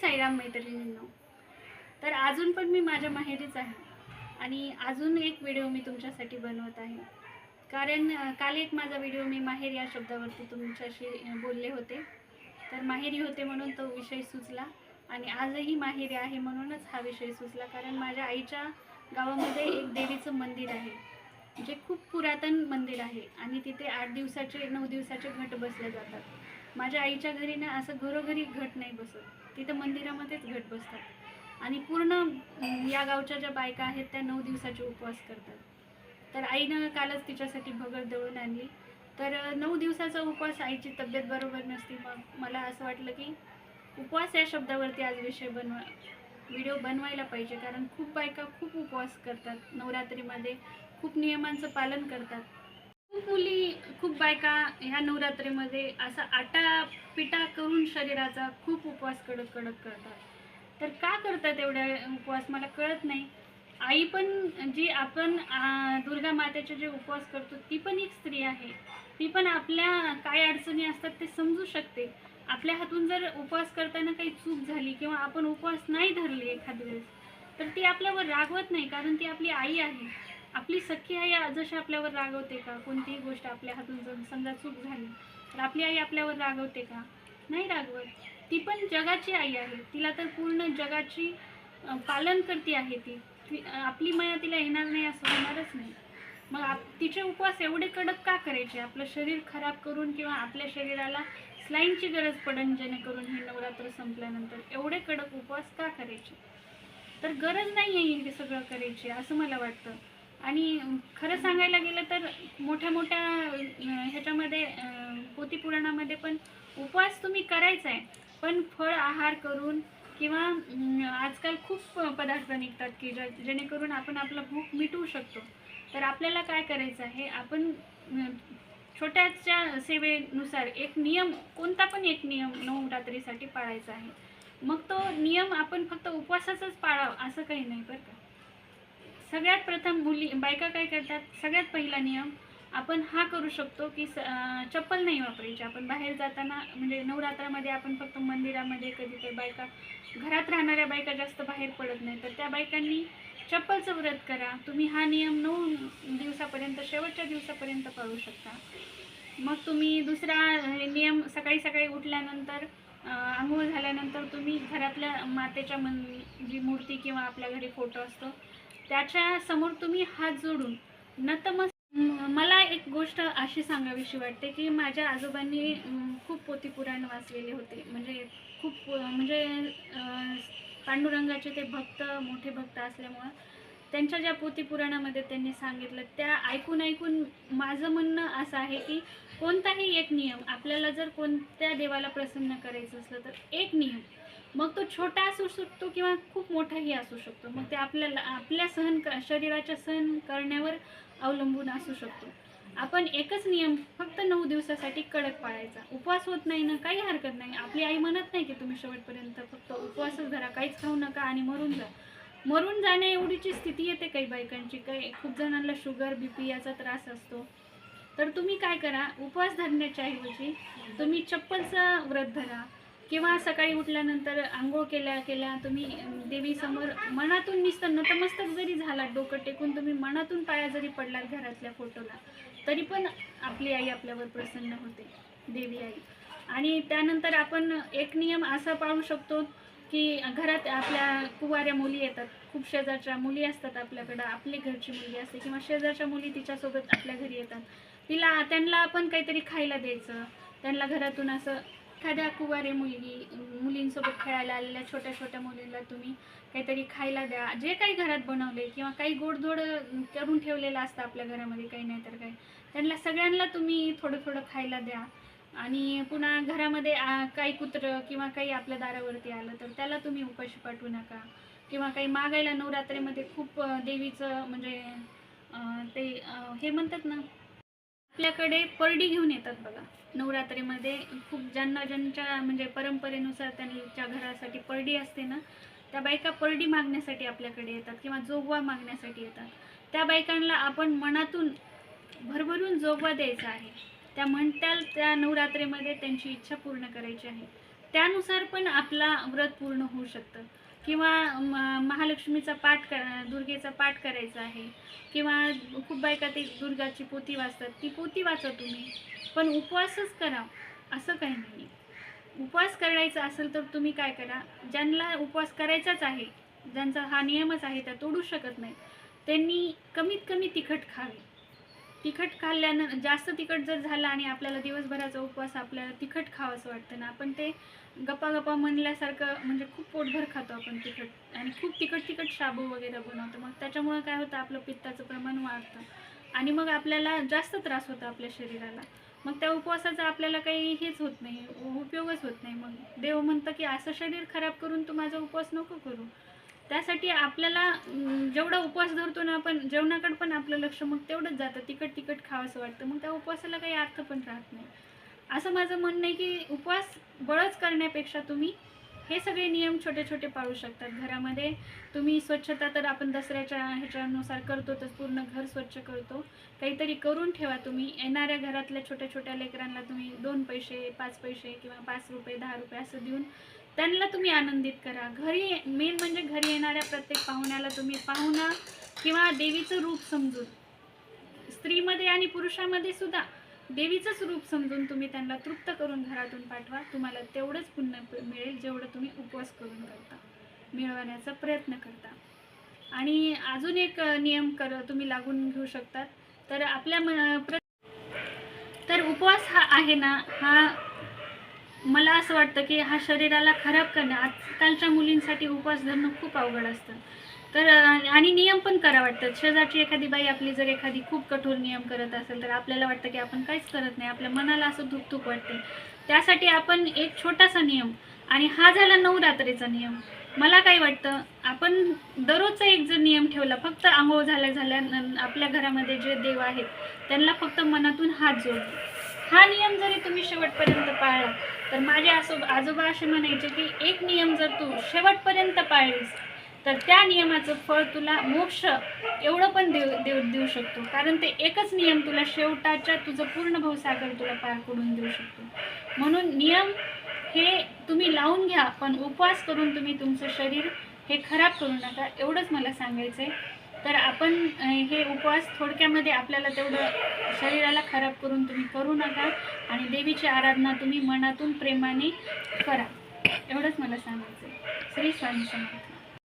साईराम मैत्रिणींनो. तर अजून पण मी माझ्या माहेरीच आहे. आणि अजून एक व्हिडिओ मी तुमच्यासाठी बनवत आहे. कारण काल एक माझा व्हिडिओ मी माहेर या शब्दावरती तुमच्याशी बोलले होते. तर माहेरी होते म्हणून तो विषय सुचला. आणि आजही माहेरी आहे म्हणूनच हा विषय सुचला. कारण माझ्या आईच्या गावामध्ये एक देवीचं मंदिर आहे. जे खूप पुरातन मंदिर आहे. आणि तिथे आठ दिवसाचे नऊ दिवसाचे घट बसले जातात. माझ्या आईच्या घरी ना असं घरोघरी घट नाही बसत. तिथं मंदिरामध्येच घट बसतात. आणि पूर्ण या गावच्या ज्या बायका आहेत त्या नऊ दिवसाचे उपवास करतात. तर आईनं कालच तिच्यासाठी भगर दळून आणली. तर नऊ दिवसाचा उपवास आईची तब्येत बरोबर नसती. मग मला असं वाटलं की उपवास या शब्दावरती आज विषय बनवा व्हिडिओ बनवायला पाहिजे. कारण खूप बायका खूप उपवास करतात. नवरात्रीमध्ये खूप नियमांचं पालन करतात. मुली खूप बायका ह्या नवरात्रीमध्ये असा आटा पिटा करून शरीराचा खूप उपवास कडक कडक करतात. तर का करतात एवढ्या उपवास मला कळत नाही. आई पण जी आपण दुर्गा मातेचे जे उपवास करतो ती पण एक स्त्री आहे. ती पण आपल्या काय अडचणी असतात ते समजू शकते. आपल्या हातून जर उपवास करताना काही चूक झाली किंवा आपण उपवास नाही धरले एखाद्या वेळेस तर ती आपल्यावर रागवत नाही कारण ती आपली आई आहे. आपली सख्खी आई जशी आपल्यावर रागवते का? कोणतीही गोष्ट आपल्या हातून जर समजा चूक झाली तर आपली आई आपल्यावर रागवते का? नाही रागवत. ती पण जगाची आई आहे. तिला तर पूर्ण जगाची पालन करते आहे ती. ती आपली माया तिला येणार नाही असं होणारच नाही. मग आप तिचे उपवास एवढे कडक का करायचे? आपलं शरीर खराब करून किंवा आपल्या शरीराला स्लाईनची गरज पडेल जेणेकरून हे नवरात्र संपल्यानंतर एवढे कडक उपवास का करायचे? तर गरज नाही आहे हे सगळं करायची असं मला वाटतं. आणि खरं सांगायला गेलं तर मोठ्या मोठ्या ह्याच्यामध्ये पोतीपुराणामध्ये पण उपवास तुम्ही करायचा आहे पण फळ आहार करून किंवा आजकाल खूप पदार्थ निघतात की ज्या जेणेकरून आपण आपला भूक मिटवू शकतो. तर आपल्याला काय करायचं आहे आपण छोट्याच्या सेवेनुसार एक नियम कोणता पण एक नियम नवरात्रीसाठी पाळायचा आहे. मग तो नियम आपण फक्त उपवासाचाच पाळावा असं काही नाही बरं का? सगळ्यात प्रथम मुली बायका काय करतात? सगळ्यात पहिला नियम आपण हा करू शकतो की स चप्पल नाही वापरायची. आपण बाहेर जाताना म्हणजे नवरात्रामध्ये आपण फक्त मंदिरामध्ये कधी तर बायका घरात राहणाऱ्या बायका जास्त बाहेर पडत नाही. तर त्या बायकांनी चप्पलचं व्रत करा. तुम्ही हा नियम नऊ दिवसापर्यंत शेवटच्या दिवसापर्यंत पाळू शकता. मग तुम्ही दुसरा नियम सकाळी सकाळी उठल्यानंतर आंघोळ झाल्यानंतर तुम्ही घरातल्या मातेच्या मन जी मूर्ती किंवा आपल्या घरी फोटो असतो त्याच्यासमोर तुम्ही हात जोडून नतमस मला एक गोष्ट अशी सांगावीशी वाटते की माझ्या आजोबांनी खूप पोतीपुराण वाचलेले होते. म्हणजे खूप म्हणजे पांडुरंगाचे ते भक्त मोठे भक्त असल्यामुळं त्यांच्या ज्या पोतीपुराणामध्ये त्यांनी सांगितलं त्या ऐकून ऐकून माझं म्हणणं असं आहे की कोणताही एक नियम आपल्याला जर कोणत्या देवाला प्रसन्न करायचं असलं तर एक नियम मग तो छोटा असू शकतो किंवा खूप मोठाही असू शकतो. मग ते आपल्याला आपल्या सहन क शरीराच्या सहन करण्यावर अवलंबून असू शकतो. आपण एकच नियम फक्त नऊ दिवसासाठी कडक पाळायचा. उपवास होत नाही ना काही हरकत नाही. आपली आई म्हणत नाही की तुम्ही शेवटपर्यंत फक्त उपवासच धरा काहीच खाऊ नका आणि मरून जा. मरून जाण्या एवढीची स्थिती येते काही बायकांची. काही खूप जणांना शुगर बी पी याचा त्रास असतो. तर तुम्ही काय करा? उपवास धरण्याच्या ऐवजी तुम्ही चप्पलचं व्रत धरा. किंवा सकाळी उठल्यानंतर आंघोळ केल्या केल्या तुम्ही देवीसमोर मनातून नुसतं नतमस्तक जरी झाला डोकं टेकून तुम्ही मनातून पाया जरी पडलात घरातल्या फोटोला तरी पण आपली आई आपल्यावर प्रसन्न होते देवी आई. आणि त्यानंतर आपण एक नियम असा पाळू शकतो की घरात आपल्या कुवाऱ्या मुली येतात खूप शेजारच्या मुली असतात आपल्याकडं आपली घरची मुलगी असते किंवा शेजारच्या मुली तिच्यासोबत आपल्या घरी येतात तिला त्यांना आपण काहीतरी खायला द्यायचं त्यांना घरातून असं एखाद्या कुवारी मुलगी मुलींसोबत खेळायला आलेल्या छोट्या छोट्या मुलींना तुम्ही काहीतरी खायला द्या. जे काही घरात बनवले किंवा काही गोडधोड करून ठेवलेलं असतं आपल्या घरामध्ये काही नाही तर काही त्यांना सगळ्यांना तुम्ही थोडं थोडं खायला द्या. आणि पुन्हा घरामध्ये आ, काही कुत्रं किंवा काही आपल्या दारावरती आलं तर त्याला तुम्ही उपाशी पाठवू नका. किंवा काही मागायला नवरात्रीमध्ये खूप देवीचं म्हणजे ते हे म्हणतात ना आपल्याकडे परडी घेऊन येतात बघा. नवरात्रीमध्ये खूप ज्यांना ज्यांच्या म्हणजे परंपरेनुसार त्यांच्या घरासाठी परडी असते ना त्या बायका परडी मागण्यासाठी आपल्याकडे येतात किंवा जोगवा मागण्यासाठी येतात. त्या बायकांना आपण मनातून भरभरून जोगवा द्यायचा आहे. त्या म्हणत्या त्या नवरात्रीमध्ये त्यांची इच्छा पूर्ण करायची आहे. त्यानुसार पण आपला व्रत पूर्ण होऊ शकतं. किंवा म- महालक्ष्मीचा पाठ करा दुर्गेचा पाठ करायचा आहे किंवा खूप बायका ते दुर्गाची पोती वाचतात ती पोती वाचा तुम्ही. पण उपवासच करा असं काही नाही. उपवास करायचा असेल तर तुम्ही काय करा ज्यांना उपवास करायचाच आहे ज्यांचा हा नियमच आहे त्या तोडू शकत नाही. त्यांनी कमीत कमी तिखट खावे. तिखट खाल्ल्यानं जास्त तिखट जर झालं आणि आपल्याला दिवसभराचा उपवास आपल्याला तिखट खावं असं वाटतं ना आपण ते गप्पा गप्पा म्हणल्यासारखं म्हणजे खूप पोटभर खातो आपण तिखट आणि खूप तिखट तिखट शाबू वगैरे बनवतो. मग त्याच्यामुळं काय होतं आपलं पित्ताचं प्रमाण वाढतं आणि मग आपल्याला जास्त त्रास होतो आपल्या शरीराला. मग त्या उपवासाचा आपल्याला काही हेच होत नाही उपयोगच होत नाही. मग देव म्हणतं की असं शरीर खराब करून तू माझा उपवास नको करू. त्यासाठी आपल्याला जेवढा उपवास धरतो ना आपण जेवणाकडे पण आपलं लक्ष मग तेवढंच जातं. तिखट तिखट खावंसं वाटतं. मग त्या उपवासाला काही अर्थ पण राहत नाही. असं माझं म्हणणं आहे की उपवास बळच करण्यापेक्षा तुम्ही हे सगळे नियम छोटे छोटे पाळू शकतात घरामध्ये तुम्ही स्वच्छता तर आपण दसऱ्याच्या ह्याच्यानुसार करतो तर पूर्ण घर स्वच्छ करतो. काहीतरी करून ठेवा तुम्ही. येणाऱ्या घरातल्या छोट्या छोट्या लेकरांना तुम्ही दोन पैसे पाच पैसे किंवा पाच रुपये दहा रुपये असं देऊन त्यांना तुम्ही आनंदित करा. घरी मेन म्हणजे घरी येणाऱ्या प्रत्येक पाहुण्याला तुम्ही पाहुणा किंवा देवीचं रूप समजून स्त्रीमध्ये आणि पुरुषामध्ये सुद्धा देवीचंच रूप समजून तुम्ही त्यांना तृप्त करून घरातून पाठवा. तुम्हाला तेवढंच पुण्य मिळेल जेवढं तुम्ही उपवास करून करता मिळवण्याचा प्रयत्न करता. आणि अजून एक नियम कर तुम्ही लागून घेऊ शकतात. तर आपल्या म- प्र तर उपवास हा आहे ना हा मला असं वाटतं की हा शरीराला खराब करणं आजकालच्या मुलींसाठी उपवास धरणं खूप अवघड असतं. तर आणि नियम पण करा वाटतात शेजारची एखादी बाई आपली जर एखादी खूप कठोर नियम करत असेल तर आपल्याला वाटतं की आपण काहीच करत नाही. आपल्या मनाला असं धुकधुक वाटते त्यासाठी आपण एक छोटासा नियम आणि हा झाला नवरात्रीचा नियम. मला काय वाटतं आपण दररोजचा एक जर नियम ठेवला फक्त आंघोळ झाल्या झाल्या आपल्या घरामध्ये जे देव आहेत त्यांना फक्त मनातून हात जोड हा नियम जरी तुम्ही शेवटपर्यंत पाळला तर माझे आसो आजोबा असे म्हणायचे की एक नियम जर तू शेवटपर्यंत पाळलीस तर त्या नियमाचं फळ तुला मोक्ष एवढं पण देऊ देऊ देऊ शकतो. कारण ते एकच नियम तुला शेवटाच्या तुझं पूर्ण भवसागर तुला पार करून देऊ शकतो. म्हणून नियम हे तुम्ही लावून घ्या पण उपवास करून तुम्ही तुमचं शरीर हे खराब करू नका एवढंच मला सांगायचं आहे तर आपण हे उपवास थोडक्यामध्ये आपल्याला तेवढं शरीराला खराब करून तुम्ही करू नका आणि देवीची आराधना तुम्ही मनातून प्रेमाने करा. एवढंच मला सांगायचं श्री स्वामी समर्थ.